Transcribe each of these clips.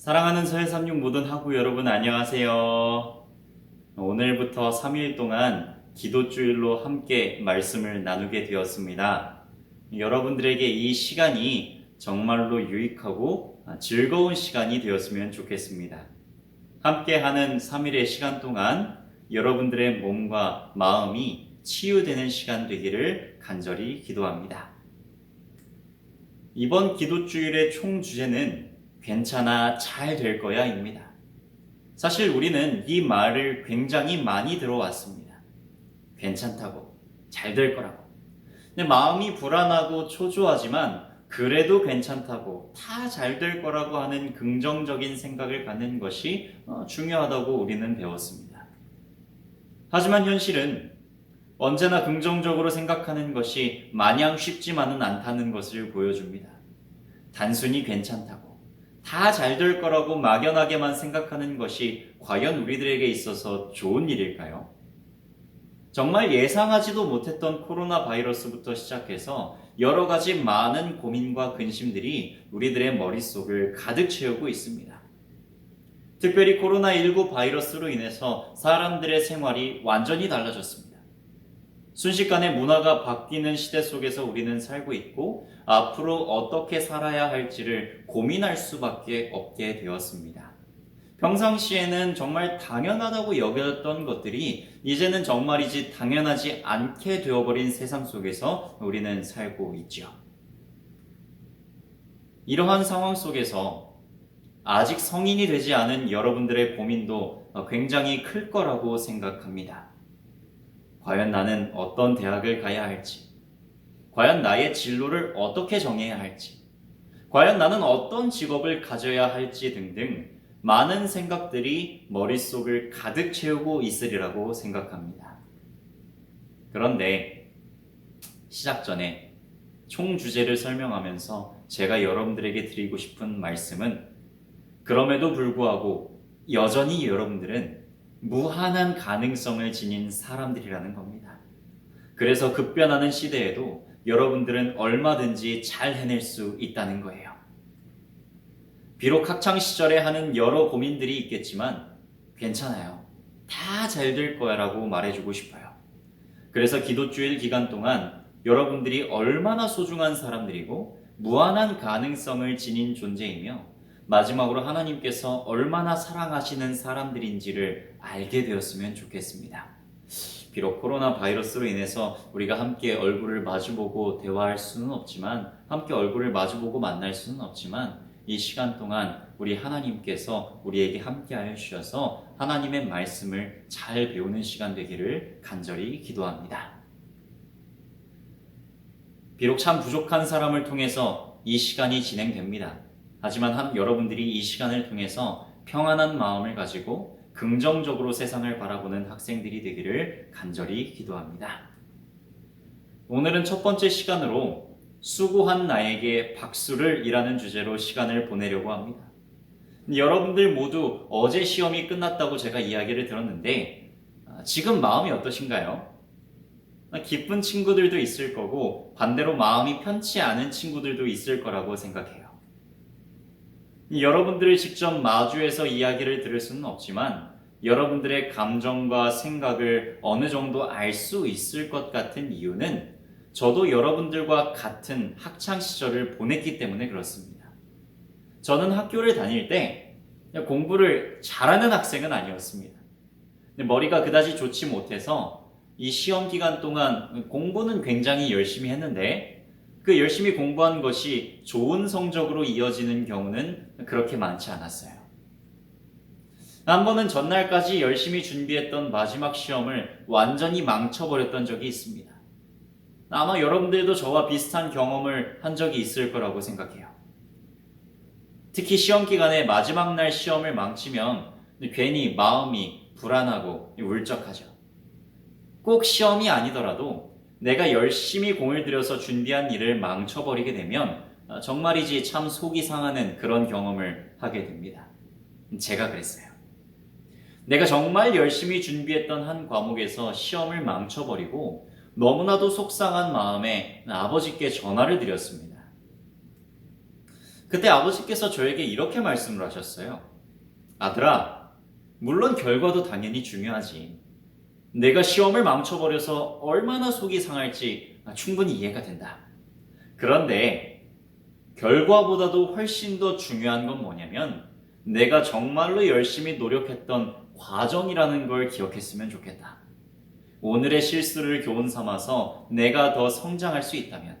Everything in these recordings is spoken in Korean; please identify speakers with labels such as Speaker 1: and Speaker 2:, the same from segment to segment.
Speaker 1: 사랑하는 서해삼육 모든 학우 여러분 안녕하세요. 오늘부터 3일 동안 기도주일로 함께 말씀을 나누게 되었습니다. 여러분들에게 이 시간이 정말로 유익하고 즐거운 시간이 되었으면 좋겠습니다. 함께하는 3일의 시간 동안 여러분들의 몸과 마음이 치유되는 시간 되기를 간절히 기도합니다. 이번 기도주일의 총 주제는 괜찮아 잘 될 거야 입니다. 사실 우리는 이 말을 굉장히 많이 들어왔습니다. 괜찮다고, 잘 될 거라고. 근데 마음이 불안하고 초조하지만 그래도 괜찮다고, 다 잘 될 거라고 하는 긍정적인 생각을 갖는 것이 어, 중요하다고 우리는 배웠습니다. 하지만 현실은 언제나 긍정적으로 생각하는 것이 마냥 쉽지만은 않다는 것을 보여줍니다. 단순히 괜찮다고, 다 잘 될 거라고 막연하게만 생각하는 것이 과연 우리들에게 있어서 좋은 일일까요? 정말 예상하지도 못했던 코로나 바이러스부터 시작해서 여러 가지 많은 고민과 근심들이 우리들의 머릿속을 가득 채우고 있습니다. 특별히 코로나19 바이러스로 인해서 사람들의 생활이 완전히 달라졌습니다. 순식간에 문화가 바뀌는 시대 속에서 우리는 살고 있고 앞으로 어떻게 살아야 할지를 고민할 수밖에 없게 되었습니다. 평상시에는 정말 당연하다고 여겼던 것들이 이제는 정말이지 당연하지 않게 되어버린 세상 속에서 우리는 살고 있죠. 이러한 상황 속에서 아직 성인이 되지 않은 여러분들의 고민도 굉장히 클 거라고 생각합니다. 과연 나는 어떤 대학을 가야 할지, 과연 나의 진로를 어떻게 정해야 할지, 과연 나는 어떤 직업을 가져야 할지 등등 많은 생각들이 머릿속을 가득 채우고 있으리라고 생각합니다. 그런데 시작 전에 총 주제를 설명하면서 제가 여러분들에게 드리고 싶은 말씀은 그럼에도 불구하고 여전히 여러분들은 무한한 가능성을 지닌 사람들이라는 겁니다. 그래서 급변하는 시대에도 여러분들은 얼마든지 잘 해낼 수 있다는 거예요. 비록 학창 시절에 하는 여러 고민들이 있겠지만 괜찮아요. 다 잘 될 거야 라고 말해주고 싶어요. 그래서 기도주일 기간 동안 여러분들이 얼마나 소중한 사람들이고 무한한 가능성을 지닌 존재이며 마지막으로 하나님께서 얼마나 사랑하시는 사람들인지를 알게 되었으면 좋겠습니다. 비록 코로나 바이러스로 인해서 우리가 함께 얼굴을 마주보고 대화할 수는 없지만 함께 얼굴을 마주보고 만날 수는 없지만 이 시간 동안 우리 하나님께서 우리에게 함께하여 주셔서 하나님의 말씀을 잘 배우는 시간 되기를 간절히 기도합니다. 비록 참 부족한 사람을 통해서 이 시간이 진행됩니다. 하지만 한 여러분들이 이 시간을 통해서 평안한 마음을 가지고 긍정적으로 세상을 바라보는 학생들이 되기를 간절히 기도합니다. 오늘은 첫 번째 시간으로 수고한 나에게 박수를 이라는 주제로 시간을 보내려고 합니다. 여러분들 모두 어제 시험이 끝났다고 제가 이야기를 들었는데 지금 마음이 어떠신가요? 기쁜 친구들도 있을 거고 반대로 마음이 편치 않은 친구들도 있을 거라고 생각해요. 여러분들을 직접 마주해서 이야기를 들을 수는 없지만 여러분들의 감정과 생각을 어느 정도 알 수 있을 것 같은 이유는 저도 여러분들과 같은 학창 시절을 보냈기 때문에 그렇습니다. 저는 학교를 다닐 때 공부를 잘하는 학생은 아니었습니다. 머리가 그다지 좋지 못해서 이 시험 기간 동안 공부는 굉장히 열심히 했는데 그 열심히 공부한 것이 좋은 성적으로 이어지는 경우는 그렇게 많지 않았어요. 한 번은 전날까지 열심히 준비했던 마지막 시험을 완전히 망쳐버렸던 적이 있습니다. 아마 여러분들도 저와 비슷한 경험을 한 적이 있을 거라고 생각해요. 특히 시험 기간에 마지막 날 시험을 망치면 괜히 마음이 불안하고 울적하죠. 꼭 시험이 아니더라도 내가 열심히 공을 들여서 준비한 일을 망쳐버리게 되면 정말이지 참 속이 상하는 그런 경험을 하게 됩니다. 제가 그랬어요. 내가 정말 열심히 준비했던 한 과목에서 시험을 망쳐버리고 너무나도 속상한 마음에 아버지께 전화를 드렸습니다. 그때 아버지께서 저에게 이렇게 말씀을 하셨어요. 아들아, 물론 결과도 당연히 중요하지. 내가 시험을 망쳐버려서 얼마나 속이 상할지 충분히 이해가 된다. 그런데 결과보다도 훨씬 더 중요한 건 뭐냐면 내가 정말로 열심히 노력했던 과정이라는 걸 기억했으면 좋겠다. 오늘의 실수를 교훈 삼아서 내가 더 성장할 수 있다면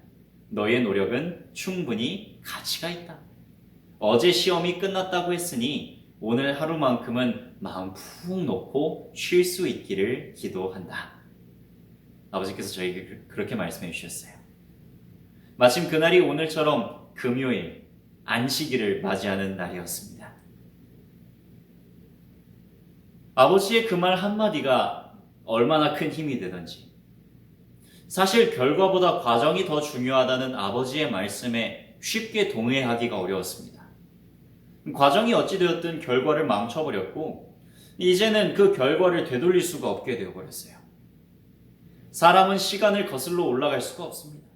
Speaker 1: 너의 노력은 충분히 가치가 있다. 어제 시험이 끝났다고 했으니 오늘 하루만큼은 마음 푹 놓고 쉴 수 있기를 기도한다. 아버지께서 저에게 그- 그렇게 말씀해 주셨어요. 마침 그날이 오늘처럼 금요일 안식일을 맞이하는 날이었습니다. 아버지의 그 말 한마디가 얼마나 큰 힘이 되던지. 사실 결과보다 과정이 더 중요하다는 아버지의 말씀에 쉽게 동의하기가 어려웠습니다. 과정이 어찌되었든 결과를 망쳐버렸고, 이제는 그 결과를 되돌릴 수가 없게 되어버렸어요. 사람은 시간을 거슬러 올라갈 수가 없습니다.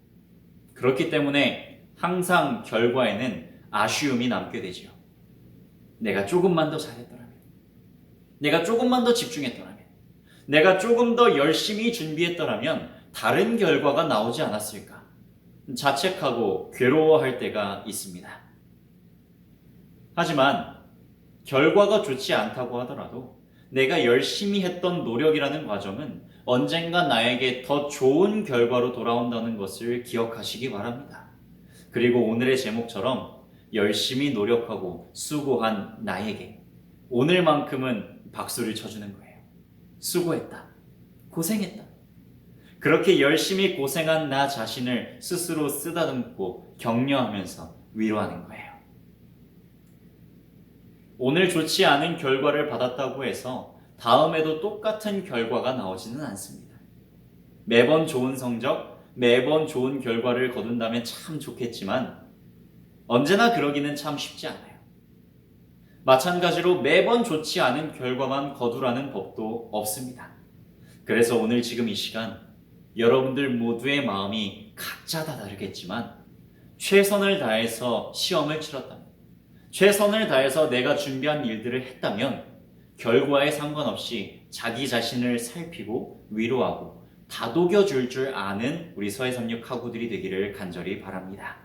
Speaker 1: 그렇기 때문에 항상 결과에는 아쉬움이 남게 되지요. 내가 조금만 더 잘했더라면, 내가 조금만 더 집중했더라면, 내가 조금 더 열심히 준비했더라면 다른 결과가 나오지 않았을까? 자책하고 괴로워할 때가 있습니다. 하지만 결과가 좋지 않다고 하더라도 내가 열심히 했던 노력이라는 과정은 언젠가 나에게 더 좋은 결과로 돌아온다는 것을 기억하시기 바랍니다. 그리고 오늘의 제목처럼 열심히 노력하고 수고한 나에게 오늘만큼은 박수를 쳐주는 거예요. 수고했다. 고생했다. 그렇게 열심히 고생한 나 자신을 스스로 쓰다듬고 격려하면서 위로하는 거예요. 오늘 좋지 않은 결과를 받았다고 해서 다음에도 똑같은 결과가 나오지는 않습니다. 매번 좋은 성적, 매번 좋은 결과를 거둔다면 참 좋겠지만 언제나 그러기는 참 쉽지 않아요. 마찬가지로 매번 좋지 않은 결과만 거두라는 법도 없습니다. 그래서 오늘 지금 이 시간 여러분들 모두의 마음이 각자 다 다르겠지만 최선을 다해서 시험을 치렀다면 최선을 다해서 내가 준비한 일들을 했다면 결과에 상관없이 자기 자신을 살피고 위로하고 다독여 줄 줄 아는 우리 서해삼육 학우들이 되기를 간절히 바랍니다.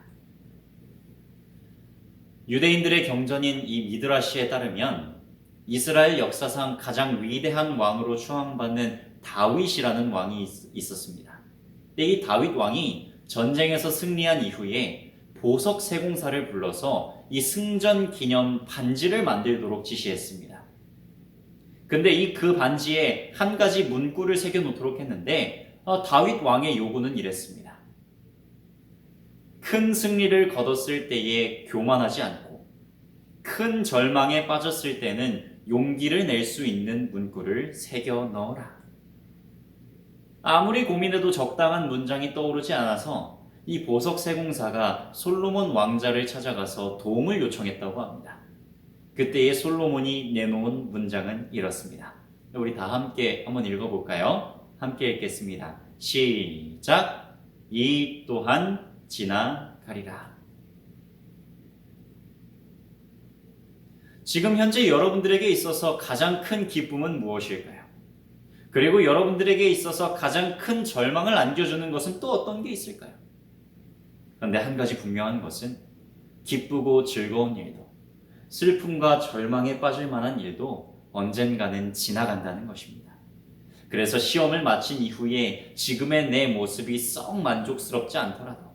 Speaker 1: 유대인들의 경전인 이 미드라시에 따르면 이스라엘 역사상 가장 위대한 왕으로 추앙받는 다윗이라는 왕이 있- 있었습니다. 이 다윗 왕이 전쟁에서 승리한 이후에 보석 세공사를 불러서 이 승전 기념 반지를 만들도록 지시했습니다. 근데 이 그 반지에 한 가지 문구를 새겨 놓도록 했는데 어, 다윗 왕의 요구는 이랬습니다. 큰 승리를 거뒀을 때에 교만하지 않고 큰 절망에 빠졌을 때는 용기를 낼 수 있는 문구를 새겨 넣어라. 아무리 고민해도 적당한 문장이 떠오르지 않아서 이 보석 세공사가 솔로몬 왕자를 찾아가서 도움을 요청했다고 합니다. 그때의 솔로몬이 내놓은 문장은 이렇습니다. 우리 다 함께 한번 읽어볼까요? 함께 읽겠습니다. 시작. 이 또한 지나가리라. 지금 현재 여러분들에게 있어서 가장 큰 기쁨은 무엇일까요? 그리고 여러분들에게 있어서 가장 큰 절망을 안겨주는 것은 또 어떤 게 있을까요? 그런데 한 가지 분명한 것은 기쁘고 즐거운 일도 슬픔과 절망에 빠질 만한 일도 언젠가는 지나간다는 것입니다. 그래서 시험을 마친 이후에 지금의 내 모습이 썩 만족스럽지 않더라도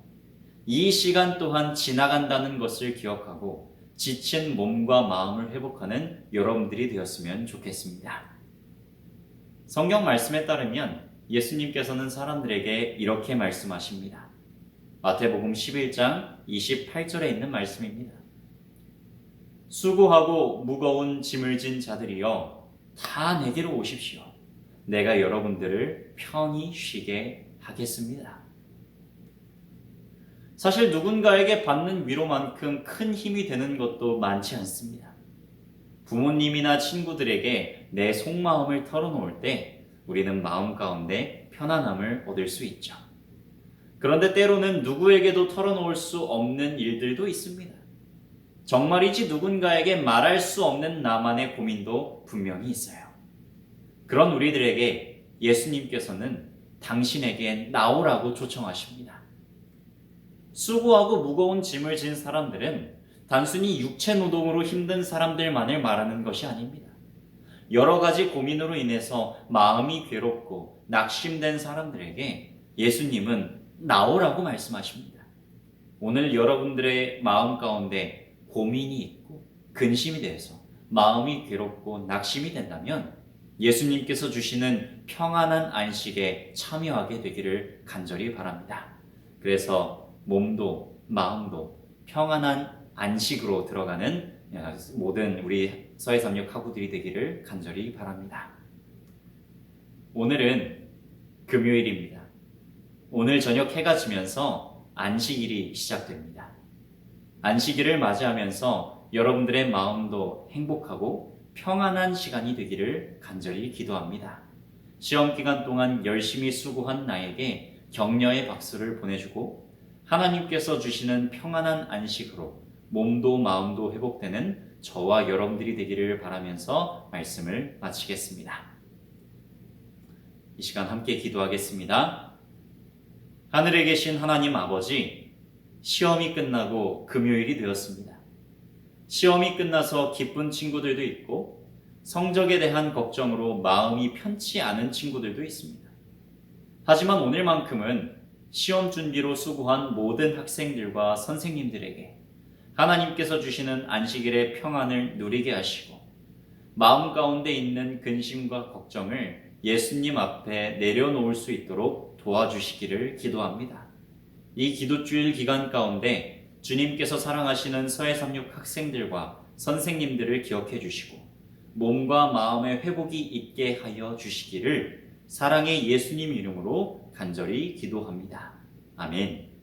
Speaker 1: 이 시간 또한 지나간다는 것을 기억하고 지친 몸과 마음을 회복하는 여러분들이 되었으면 좋겠습니다. 성경 말씀에 따르면 예수님께서는 사람들에게 이렇게 말씀하십니다. 마태복음 11장 28절에 있는 말씀입니다. 수고하고 무거운 짐을 진 자들이여 다 내게로 오십시오. 내가 여러분들을 편히 쉬게 하겠습니다. 사실 누군가에게 받는 위로만큼 큰 힘이 되는 것도 많지 않습니다. 부모님이나 친구들에게 내 속마음을 털어놓을 때 우리는 마음 가운데 편안함을 얻을 수 있죠. 그런데 때로는 누구에게도 털어놓을 수 없는 일들도 있습니다. 정말이지 누군가에게 말할 수 없는 나만의 고민도 분명히 있어요. 그런 우리들에게 예수님께서는 당신에게 나오라고 초청하십니다. 수고하고 무거운 짐을 진 사람들은 단순히 육체 노동으로 힘든 사람들만을 말하는 것이 아닙니다. 여러 가지 고민으로 인해서 마음이 괴롭고 낙심된 사람들에게 예수님은 나오라고 말씀하십니다. 오늘 여러분들의 마음 가운데 고민이 있고 근심이 돼서 마음이 괴롭고 낙심이 된다면 예수님께서 주시는 평안한 안식에 참여하게 되기를 간절히 바랍니다. 그래서 몸도 마음도 평안한 안식으로 들어가는 모든 우리 서해삼육 학우들이 되기를 간절히 바랍니다. 오늘은 금요일입니다. 오늘 저녁 해가 지면서 안식일이 시작됩니다. 안식일을 맞이하면서 여러분들의 마음도 행복하고 평안한 시간이 되기를 간절히 기도합니다. 시험 기간 동안 열심히 수고한 나에게 격려의 박수를 보내주고 하나님께서 주시는 평안한 안식으로 몸도 마음도 회복되는 저와 여러분들이 되기를 바라면서 말씀을 마치겠습니다. 이 시간 함께 기도하겠습니다. 하늘에 계신 하나님 아버지, 시험이 끝나고 금요일이 되었습니다. 시험이 끝나서 기쁜 친구들도 있고 성적에 대한 걱정으로 마음이 편치 않은 친구들도 있습니다. 하지만 오늘만큼은 시험 준비로 수고한 모든 학생들과 선생님들에게 하나님께서 주시는 안식일의 평안을 누리게 하시고 마음 가운데 있는 근심과 걱정을 예수님 앞에 내려놓을 수 있도록 도와주시기를 기도합니다. 이 기도주일 기간 가운데 주님께서 사랑하시는 서해삼육 학생들과 선생님들을 기억해 주시고 몸과 마음의 회복이 있게 하여 주시기를 사랑의 예수님 이름으로 간절히 기도합니다. 아멘.